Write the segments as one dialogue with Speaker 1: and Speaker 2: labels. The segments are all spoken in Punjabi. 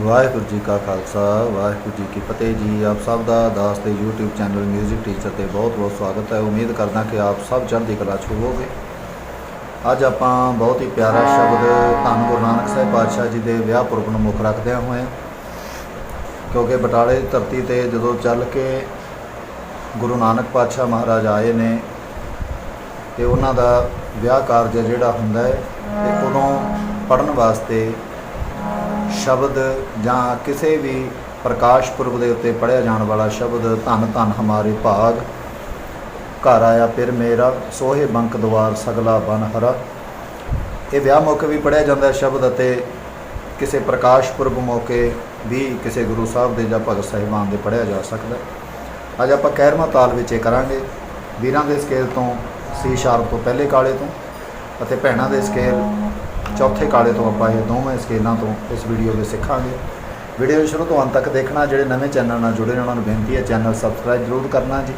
Speaker 1: ਵਾਹਿਗੁਰੂ ਜੀ ਕਾ ਖਾਲਸਾ, ਵਾਹਿਗੁਰੂ ਜੀ ਕੀ ਫਤਿਹ ਜੀ। ਆਪ ਸਭ ਦਾ ਦਾਸ ਤੇ YouTube ਚੈਨਲ 뮤직 ਟੀਚਰ ਤੇ ਬਹੁਤ ਬਹੁਤ ਸਵਾਗਤ ਹੈ। ਉਮੀਦ ਕਰਦਾ ਕਿ ਆਪ ਸਭ ਚੜ੍ਹਦੀ ਕਲਾ 'ਚ ਹੋਵੋਗੇ। ਅੱਜ ਆਪਾਂ ਬਹੁਤ ਹੀ ਪਿਆਰਾ ਸ਼ਬਦ ਧੰਨ ਗੁਰੂ ਨਾਨਕ ਸਾਹਿਬ ਪਾਤਸ਼ਾਹ ਜੀ ਦੇ ਵਿਆਹ ਪੁਰਬ ਨੂੰ ਮੁੱਖ ਰੱਖਦਿਆਂ ਹੋਏ ਕਿਉਂਕਿ ਬਟਾਲੇ ਦੀ ਧਰਤੀ ਤੇ ਜਦੋਂ ਚੱਲ ਕੇ ਗੁਰੂ ਨਾਨਕ ਪਾਤਸ਼ਾਹ ਮਹਾਰਾਜ ਆਏ ਨੇ, ਤੇ ਉਹਨਾਂ ਦਾ ਵਿਆਹ ਕਾਰਜ ਜਿਹੜਾ ਹੁੰਦਾ ਹੈ, ਤੇ ਉਦੋਂ ਪੜਨ ਵਾਸਤੇ ਸ਼ਬਦ ਜਾਂ ਕਿਸੇ ਵੀ ਪ੍ਰਕਾਸ਼ ਪੁਰਬ ਦੇ ਉੱਤੇ ਪੜਿਆ ਜਾਣ ਵਾਲਾ ਸ਼ਬਦ, ਧੰਨ ਧੰਨ ਹਮਾਰੇ ਭਾਗ, ਘਰ ਆਇਆ ਫਿਰ ਮੇਰਾ, ਸੋਹੇ ਬੰਕ ਦਵਾਰ ਸਗਲਾ ਬਨ ਹਰਾ। ਇਹ ਵਿਆਹ ਮੌਕੇ ਵੀ ਪੜਿਆ ਜਾਂਦਾ ਸ਼ਬਦ ਅਤੇ ਕਿਸੇ ਪ੍ਰਕਾਸ਼ ਪੁਰਬ ਮੌਕੇ ਵੀ ਕਿਸੇ ਗੁਰੂ ਸਾਹਿਬ ਦੇ ਜਾਂ ਭਗਤ ਸਾਹਿਬਾਨ ਦੇ ਪੜਿਆ ਜਾ ਸਕਦਾ ਅੱਜ ਆਪਾਂ ਕਹਿਰਮਾ ਤਾਲ ਵਿੱਚ ਇਹ ਕਰਾਂਗੇ। ਵੀਰਾਂ ਦੇ ਸਕੇਲ ਤੋਂ ਸੀ ਸ਼ਾਰਪ ਤੋਂ ਪਹਿਲੇ ਕਾਲੇ ਤੋਂ ਅਤੇ ਭੈਣਾਂ ਦੇ ਸਕੇਲ ਚੌਥੇ ਕਾਲੇ ਤੋਂ ਆਪਾਂ ਇਹ ਦੋਵੇਂ ਸਕੇਲਾਂ ਤੋਂ ਇਸ ਵੀਡੀਓ ਵਿੱਚ ਸਿੱਖਾਂਗੇ। ਵੀਡੀਓ ਨੂੰ ਸ਼ੁਰੂ ਤੋਂ ਅੰਤ ਤੱਕ ਦੇਖਣਾ, ਜਿਹੜੇ ਨਵੇਂ ਚੈਨਲ ਨਾਲ ਜੁੜੇ ਨੇ ਉਹਨਾਂ ਨੂੰ ਬੇਨਤੀ ਹੈ ਚੈਨਲ ਸਬਸਕ੍ਰਾਈਬ ਜ਼ਰੂਰ ਕਰਨਾ ਜੀ।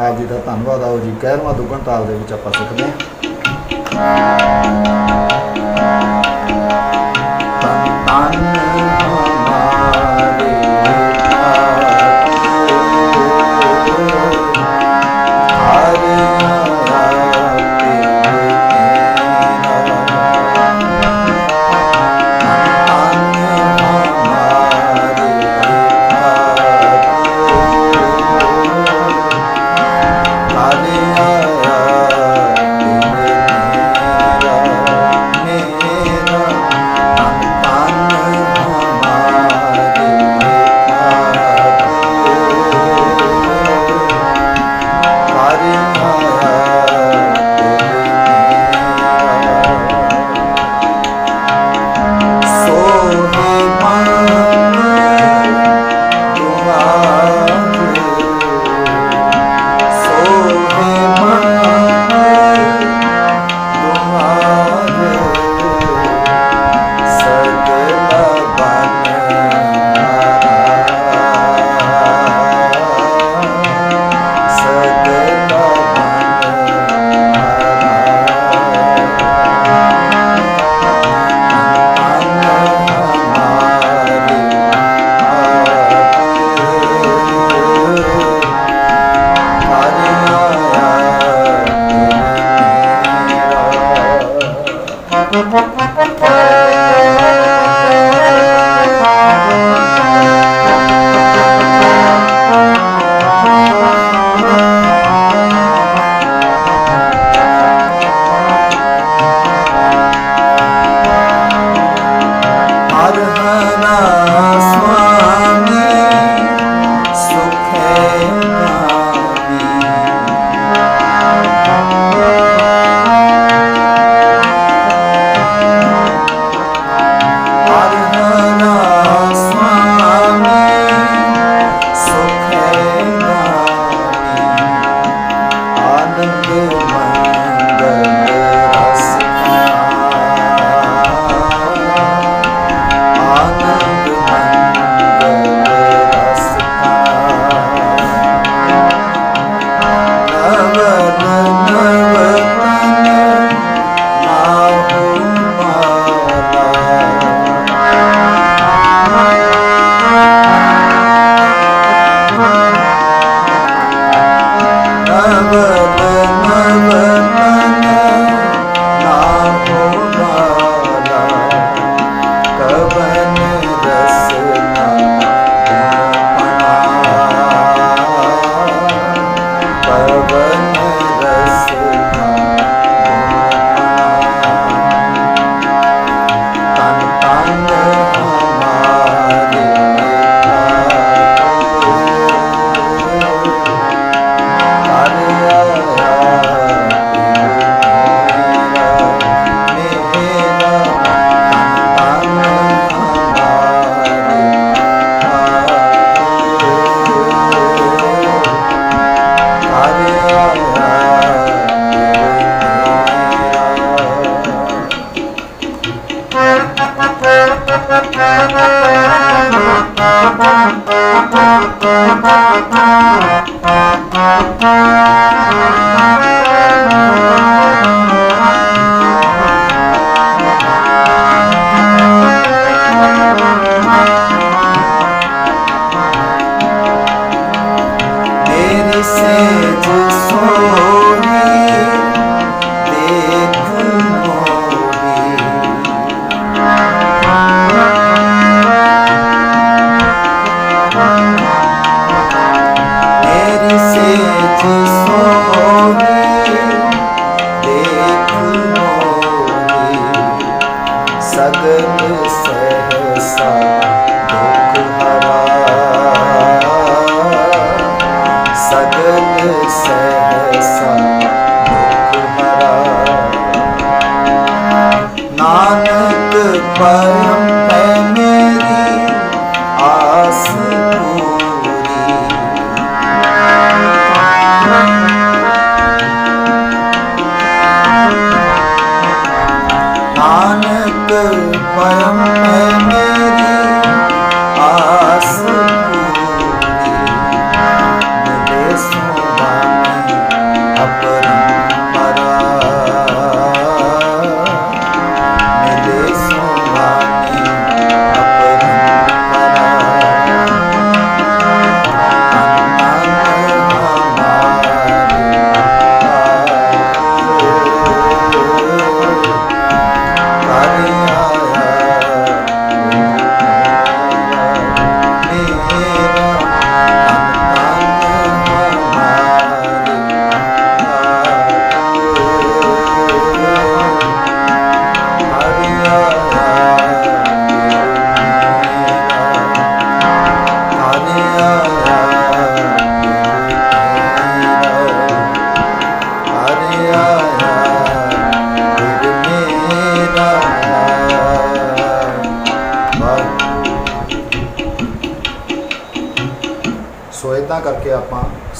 Speaker 1: ਆਪ ਜੀ ਦਾ ਧੰਨਵਾਦ, ਆਓ ਜੀ ਕਹਿਰਮਾ ਦੁੱਗਣ ਤਾਲ ਦੇ ਵਿੱਚ ਆਪਾਂ ਸਿੱਖਦੇ ਹਾਂ।
Speaker 2: Thank you.
Speaker 1: ਨਾਨਕ ਪਰਮ ਹੈ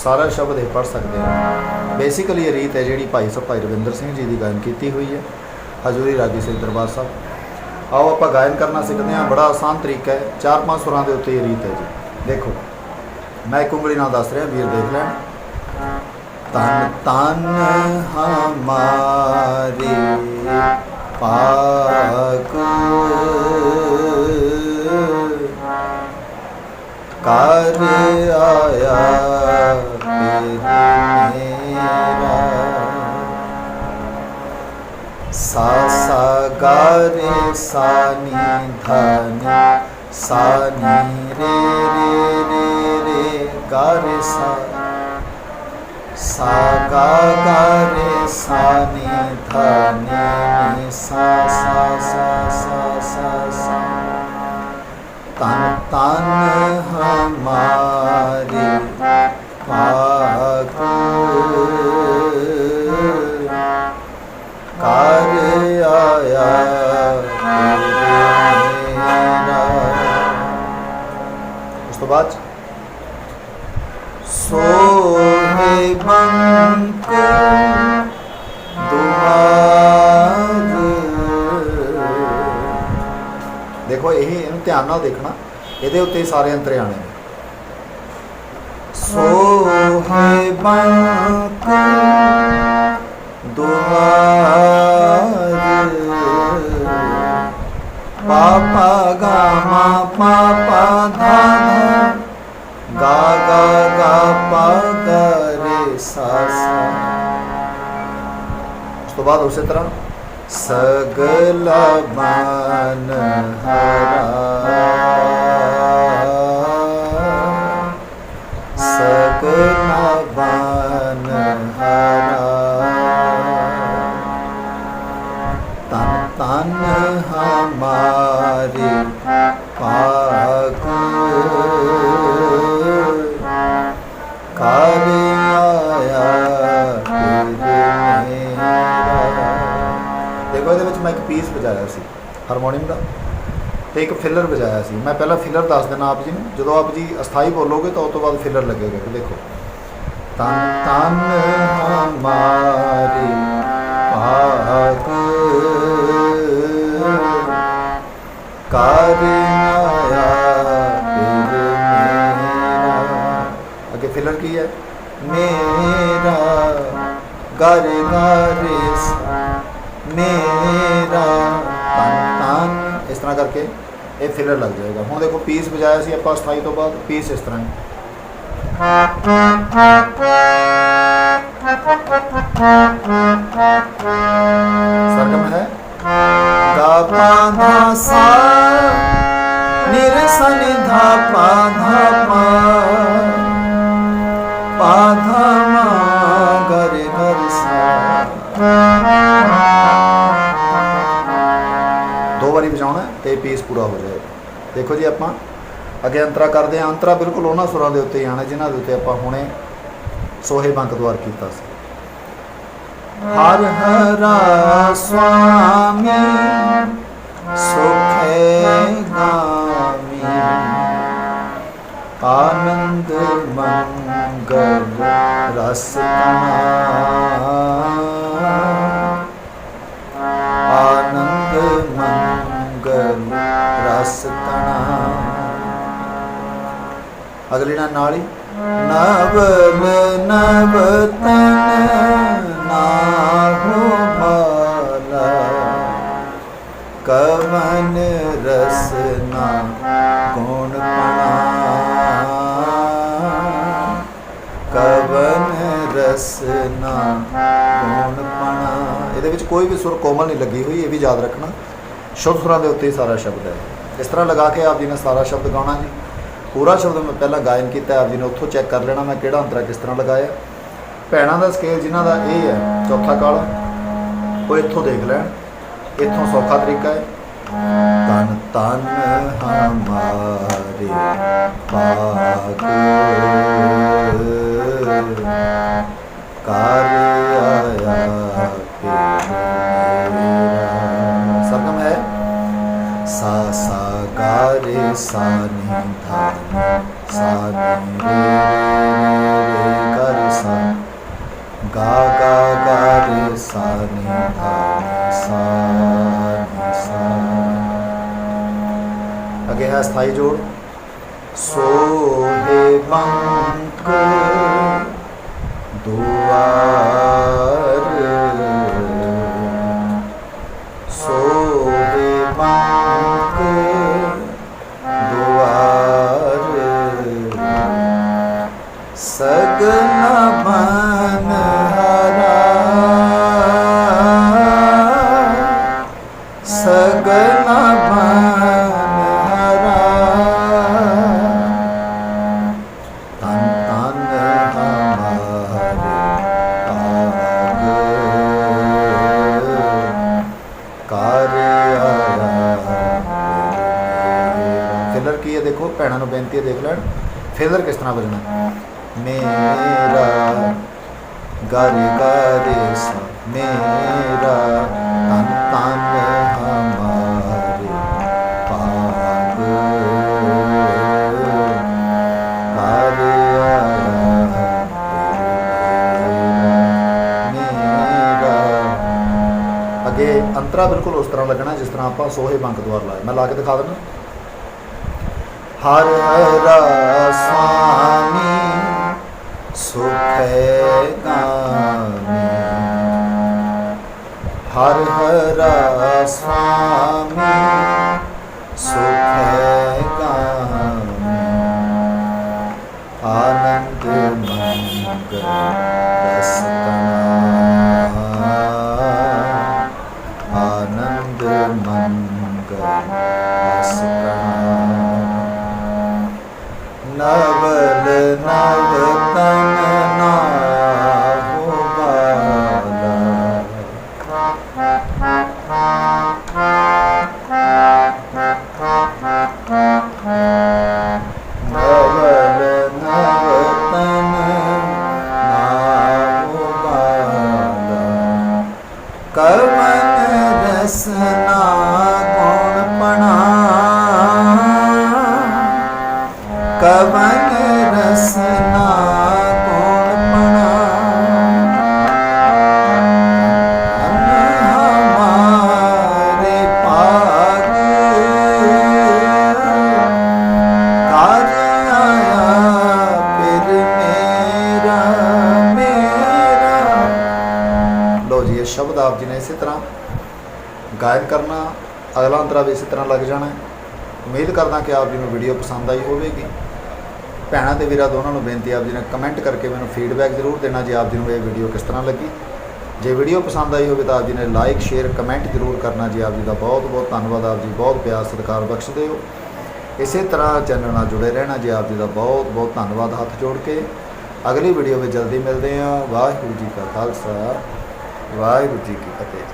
Speaker 1: ਸਾਰਾ ਸ਼ਬਦ ਇਹ ਪੜ ਸਕਦੇ ਹਾਂ। ਬੇਸਿਕਲੀ ਇਹ ਰੀਤ ਹੈ ਜਿਹੜੀ ਭਾਈ ਸਾਹਿਬ, ਭਾਈ ਰਵਿੰਦਰ ਸਿੰਘ ਜੀ ਦੀ ਗਾਇਨ ਕੀਤੀ ਹੋਈ ਹੈ। ਹਜ਼ੂਰੀ ਰਾਗੀ ਸਿੰਘ ਦਰਬਾਰ ਸਾਹਿਬ। ਆਓ ਆਪਾਂ ਗਾਇਨ ਕਰਨਾ ਸਿੱਖਦੇ ਹਾਂ। ਬੜਾ ਆਸਾਨ ਤਰੀਕਾ ਹੈ। ਚਾਰ ਪੰਜ ਸੁਰਾਂ ਦੇ ਉੱਤੇ ਇਹ ਰੀਤ ਹੈ ਜੀ। ਦੇਖੋ, ਮੈਂ ਇੱਕ ਉਂਗਲੀ ਨਾਲ ਦੱਸ ਰਿਹਾ, ਵੀਰ ਦੇਖ ਲੈਣ। ਤਨ ਤਨ ਹਮਾਰੇ ਪਾਕ ਕਰ ਆਇਆ ਫਿਰ ਮੇਰਾ ਸਾ ਸਾ ਗਾ ਰੇ ਸਾ ਨੀ ਰੇ ਰੇ ਰੇ ਰੇ ਗਾ ਰੇ ਸਾ। ਸਾ ਗਾ ਗਾ ਰੇ ਸਾ ਸਾ ਸਾ ਸਾ ਸਾ ਸਾ ਸਾ। ਤਨ ਤਨ ਹਮਾਰੇ ਪਾਕ ਕਰ ਆਇਆ ਉਸ ਤੋਂ ਬਾਅਦ ਸੋਹੇ ਬੰਕ ਦੁਆਰ। ਦੇਖੋ, ਇਹ ਇਹਨੂੰ ਧਿਆਨ ਨਾਲ ਦੇਖਣਾ ਇਹਦੇ ਉੱਤੇ ਸਾਰੇ ਅੰਤਰੇ ਆਣੇ ਨੇ। ਸੋਹੇ ਬੰਕ ਦੁਆਰ। ਪਾਪਾ ਗਾ ਪਾਪਾ ਗਾ ਗਾ ਗਾ ਪਾ ਰੇ ਸਾ ਸਾ ਉਸ ਤੋਂ ਬਾਅਦ ਉਸੇ ਤਰ੍ਹਾਂ। ਸਗਲ ਮਨ ਹਰਾ। ਪੀਸ ਵਜਾਇਆ ਸੀ ਹਾਰਮੋਨੀਅਮ ਦਾ। ਤੇ ਇੱਕ ਫਿਲਰ ਵਜਾਇਆ ਸੀ। ਮੈਂ ਪਹਿਲਾਂ ਫਿਲਰ ਦੱਸ ਦਿੰਦਾ ਆਪ ਜੀ ਨੂੰ। ਜਦੋਂ ਆਪ ਜੀ ਅਸਥਾਈ ਬੋਲੋਗੇ ਤਾਂ ਉਸ ਤੋਂ ਬਾਅਦ ਫਿਲਰ ਲੱਗੇਗਾ, ਦੇਖੋ। ਤਨ ਤਨ ਹਮਾਰੇ ਪਾਕ ਕਰ ਅੱਗੇ ਫਿਲਰ ਕੀ ਹੈ? ਮੇਰਾ ਗਰ ਗਰੇ ਸਾ ਮੇਰਾ ਤਨ ਤਨ ਇਸ ਤਰ੍ਹਾਂ ਕਰਕੇ ਇਹ ਫਿਲਰ ਲੱਗ ਜਾਏਗਾ ਹੁਣ ਦੇਖੋ ਪੀਸ ਵਜਾਇਆ ਸੀ ਆਪਾਂ ਸਥਾਈ ਤੋਂ ਬਾਅਦ ਪੀਸ ਇਸ ਤਰ੍ਹਾਂ ਹੈ ਸਰਗਮ ਹੈ ਗਾ ਪਾ ਧਾ ਸਾ ਨਿਰ ਸਾ ਨੀ ਧਾ ਪਾ ਧਾ ਪਾ ਪਾ ਧਾ ਮਾ ਗਰੇ ਗਰ ਸਾ ਤੇ ਪੀਸ ਪੂਰਾ ਹੋ ਜਾਏਗਾ ਦੇਖੋ ਜੀ ਆਪਾਂ ਅੱਗੇ ਅੰਤਰਾ ਕਰਦੇ ਹਾਂ। ਅੰਤਰਾ ਬਿਲਕੁਲ ਉਹਨਾਂ ਸੁਰਾਂ ਦੇ ਉੱਤੇ ਆਣਾ, ਜਿਨ੍ਹਾਂ ਦੇ ਉੱਤੇ ਆਪਾਂ ਹੁਣੇ ਸੋਹੇ ਬੰਕ ਦੁਆਰ ਕੀਤਾ ਸੀ। ਹਰ ਹਰਾ ਸੁਆਮੀ ਸੁਖੇ ਗਾਮੀ। ਆਨੰਦ ਮੰਗਲ ਰਸ ਕਣਾ ਆਨੰਦ ਰਸ ਕਣਾ ਅਗਲੀ ਨਾਲ ਨਾਲ ਹੀ। ਨਵਲ ਨਵ ਤਨ, ਨਾਹੋ ਮਾਲਾ। ਕਵਨ ਰਸਨਾ ਗੁਣ ਪਣਾ ਕਵਨ ਰਸਨਾ ਗੁਣ ਪਣਾ ਇਹਦੇ ਵਿੱਚ ਕੋਈ ਵੀ ਸੁਰ ਕੋਮਲ ਨਹੀਂ ਲੱਗੀ ਹੋਈ, ਇਹ ਵੀ ਯਾਦ ਰੱਖਣਾ। ਸ਼ੁੱਧ ਸੁਰਾਂ ਦੇ ਉੱਤੇ ਹੀ ਸਾਰਾ ਸ਼ਬਦ ਹੈ। ਇਸ ਤਰ੍ਹਾਂ ਲਗਾ ਕੇ ਆਪ ਜੀ ਨੇ ਸਾਰਾ ਸ਼ਬਦ ਗਾਉਣਾ ਜੀ। ਪੂਰਾ ਸ਼ਬਦ ਮੈਂ ਪਹਿਲਾਂ ਗਾਇਨ ਕੀਤਾ, ਆਪ ਜੀ ਨੇ ਉੱਥੋਂ ਚੈੱਕ ਕਰ ਲੈਣਾ ਮੈਂ ਕਿਹੜਾ ਅੰਤਰਾ ਕਿਸ ਤਰ੍ਹਾਂ ਲਗਾਇਆ। ਭੈਣਾਂ ਦਾ ਸਕੇਲ ਜਿਨ੍ਹਾਂ ਦਾ ਇਹ ਹੈ, ਚੌਥਾ ਕਾਲ, ਉਹ ਇੱਥੋਂ ਦੇਖ ਲੈਣ। ਇੱਥੋਂ ਸੌਖਾ ਤਰੀਕਾ ਹੈ। ਤਨ ਤਨ ਹਮਾਰੇ ਪਾਕ ਕਰ ਆਇਆ ਤੇਰਾ। ਹੈ। ਸਾ ਸਾ ਗਾ ਰੇ ਸਾ ਨੀ ਧਾ ਨੀ, ਸਾ ਨੀ ਰੇ ਰੇ ਰੇ ਗਾ ਰੇ ਸਾ ਗਾ ਗਾ ਗਾ ਰੇ ਸਾ ਨੀ ਧਾ ਨੀ, ਸਾ ਨੀ ਸਾ ਅੱਗੇ ਹੈ ਸਥਾਈ ਜੋੜ ਸੋਹੇ ਬੰਕ ਦੁਆਰ ਸਗਨ ਮੇਰਾ ਗਾਰੇ ਗਾਰੇ ਸਾ ਮੇਰਾ ਤਨ ਤਨ ਹਮਾਰੇ ਪਾਗ। ਕਰ ਮੇਰਾ। ਅੱਗੇ ਅੰਤਰਾ ਬਿਲਕੁਲ ਉਸ ਤਰ੍ਹਾਂ ਲੱਗਣਾ ਜਿਸ ਤਰ੍ਹਾਂ ਆਪਾਂ ਸੋਹੇ ਬੰਕ ਦੁਆਰ ਲਾਏ। ਮੈਂ ਲਾ ਕੇ ਦਿਖਾ ਦਿੰਦਾ। ਹਰ ਹਰਾ ਸੁਆਮੀ ਸੁਖੇ ਗਾਮੀ ਹਰ ਹਰਾ ਸੁਆਮੀ ਸੁਖੇ ਸ਼ਬਦ ਆਪ ਜੀ ਨੇ ਇਸੇ ਤਰ੍ਹਾਂ ਗਾਇਨ ਕਰਨਾ, ਅਗਲਾ ਅੰਤਰਾ ਵੀ ਇਸੇ ਤਰ੍ਹਾਂ ਲੱਗ ਜਾਣਾ ਉਮੀਦ ਕਰਦਾ ਕਿ ਆਪ ਜੀ ਨੂੰ ਵੀਡੀਓ ਪਸੰਦ ਆਈ ਹੋਵੇਗੀ। ਭੈਣਾਂ ਤੇ ਵੀਰਾਂ ਦੋਨਾਂ ਨੂੰ ਬੇਨਤੀ ਆਪ ਜੀ ਨੇ ਕਮੈਂਟ ਕਰਕੇ ਮੈਨੂੰ ਫੀਡਬੈਕ ਜ਼ਰੂਰ ਦੇਣਾ ਜੇ ਆਪ ਜੀ ਨੂੰ ਇਹ ਵੀਡੀਓ ਕਿਸ ਤਰ੍ਹਾਂ ਲੱਗੀ। ਜੇ ਵੀਡੀਓ ਪਸੰਦ ਆਈ ਹੋਵੇ ਤਾਂ ਆਪ ਜੀ ਨੇ ਲਾਈਕ ਸ਼ੇਅਰ ਕਮੈਂਟ ਜ਼ਰੂਰ ਕਰਨਾ ਜੀ। ਆਪ ਜੀ ਦਾ ਬਹੁਤ ਬਹੁਤ ਧੰਨਵਾਦ, ਆਪ ਜੀ ਬਹੁਤ ਪਿਆਰ, ਸਤਿਕਾਰ ਬਖਸ਼ਦੇ ਹੋ। ਇਸੇ ਤਰ੍ਹਾਂ ਚੈਨਲ ਨਾਲ ਜੁੜੇ ਰਹਿਣਾ ਜੀ, ਆਪ ਜੀ ਦਾ ਬਹੁਤ ਬਹੁਤ ਧੰਨਵਾਦ ਹੱਥ ਜੋੜ ਕੇ। ਅਗਲੀ ਵੀਡੀਓ ਵਿੱਚ ਜਲਦੀ ਮਿਲਦੇ ਹਾਂ। ਵਾਹਿਗੁਰੂ ਜੀ ਕਾ ਖਾਲਸਾ, ਵਾਹਿਗੁਰੂ ਜੀ ਕੀ ਫਤਿਹ।